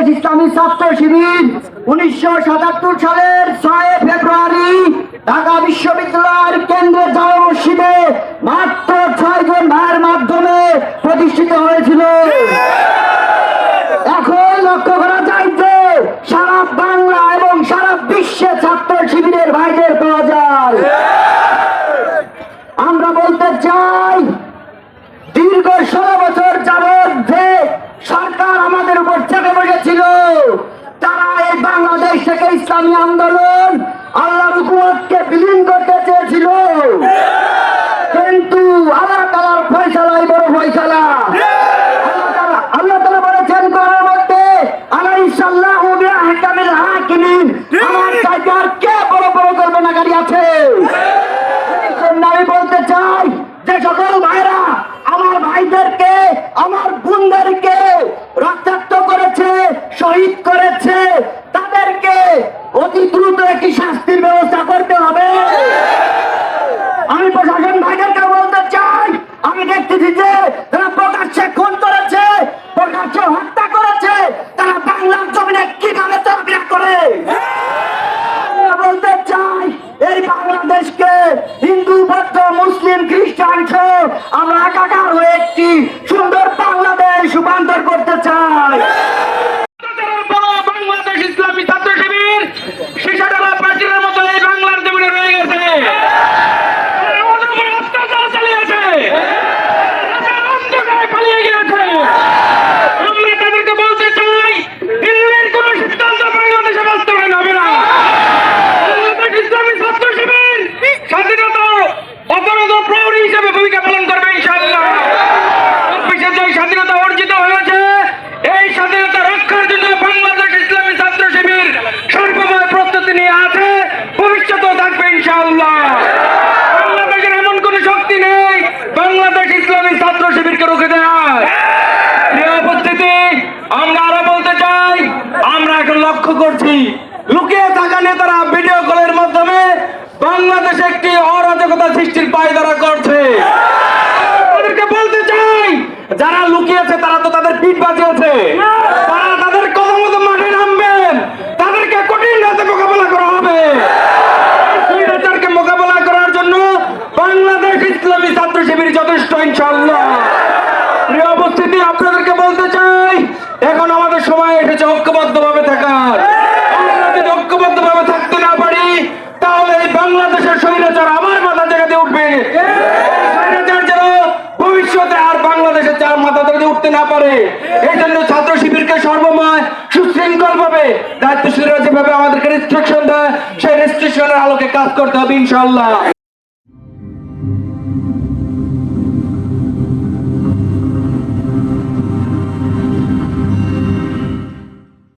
বাংলাদেশ ইসলামী ছাত্র শিবির উনিশশো সাতাত্তর সালের ছয় ফেব্রুয়ারি ঢাকা বিশ্ববিদ্যালয়ের কেন্দ্রের জামা মসজিদে মাত্র ছয় জন ভাইয়ের মাধ্যমে প্রতিষ্ঠিত হয়েছিল। এখন লক্ষ্য করা যায় যে সারা বাংলা এবং সারা বিশ্বে ছাত্র শিবিরের ভাইদের পাওয়া যায়। আমরা বলতে চাই দীর্ঘ ষোলো বছর যাবৎ যে সরকার আমাদের উপর চেপে বসেছিল তারা এই বাংলাদেশ থেকে ইসলামী আন্দোলন আল্লাহ হুকুমতকে বিলীন করতে চেয়েছিল। কিন্তু আল্লাহ তালার ফয়সালাই বড় ফয়সালা। আল্লাহ তালা বলেছেন করার মধ্যে আল্লাহ হাকামিল হাকিমিন। আমার কে বড় বড় আছে? আমি বলতে চাই যে, সকল ভাইরা আমার ভাইদেরকে, আমার বোনদেরকে রক্তাক্ত করেছে, শহীদ করেছে অতি দ্রুত একটি শাস্তির ব্যবস্থা করতে হবে আমি প্রশাসন ভাইদেরকে বলতে চাই আমি দেখতেছি যে তারা প্রকাশ্যে খুন করেছে প্রকাশ্যে হত্যা করেছে তারা বাংলার জমিনে কীভাবে চলাফেরা করে আমরা বলতে চাই এই বাংলাদেশকে হিন্দু বৌদ্ধ মুসলিম খ্রিস্টান সহ আমরা একাকার হয়ে একটি সুন্দর বাংলাদেশ রূপান্তর করতে চাই বাংলাদেশ ইসলামী ছাত্র শিবির শিশাডালা প্রাচীরের মতো এই বাংলার জমিনে রয়ে গেছে তারা আমাদের উপরে অত্যাচার চালিয়েছে তারা অন্ধকারে পালিয়ে গিয়েছে আমরা তাদেরকে বলতে চাই দিল্লির কোন সিদ্ধান্ত বাংলাদেশে বাস্তবায়ন হবে না বাংলাদেশ ইসলামী ছাত্র শিবির স্বাধীনতা অপরাধ প্রহরী হিসেবে ভূমিকা পালন করবে ইনশাআল্লাহ চব্বিশে যে স্বাধীনতা অর্জিত হয়েছে এই স্বাধীনতা রক্ষার জন্য বাংলাদেশ ইসলামী ছাত্র শিবির সর্বময় প্রস্তুতি নিয়ে আছে ভবিষ্যতেও থাকবে ইনশাআল্লাহ বাংলাদেশের এমন কোন শক্তি নেই বাংলাদেশ ইসলামী ছাত্র শিবিরকে রুখে দেয় প্রিয় উপস্থিতি আমরা আরও বলতে চাই আমরা এখন লক্ষ্য করছি। লুকিয়ে থাকা নেতারা ভিডিও কলের মাধ্যমে বাংলাদেশে একটি অরাজকতা সৃষ্টির পায়দারা করছে। বলতে চাই, যারা লুকিয়েছে তারা তো তাদের পিঠ বাঁচিয়েছে। তারা তাদের কথা মতো মাঠে নামবেন। তাদেরকে কঠিন রাতে মোকাবেলা করা হবে। স্বৈরাচারকে মোকাবেলা করার জন্য বাংলাদেশ ইসলামী ছাত্র শিবির যথেষ্ট ইনশাল্লাহ প্রিয় উপস্থিতি, আপনাদেরকে বলতে চাই, এখন আমাদের সময় এসেছে ঐক্যবদ্ধ না পারে। এই জন্য ছাত্র শিবিরকে সর্বময় সুশৃঙ্খল ভাবে দায়িত্বশীলরা যেভাবে আমাদেরকে রেস্ট্রিকশন দেয়। সেই রেস্ট্রিকশনের আলোকে কাজ করতে হবে ইনশাল্লাহ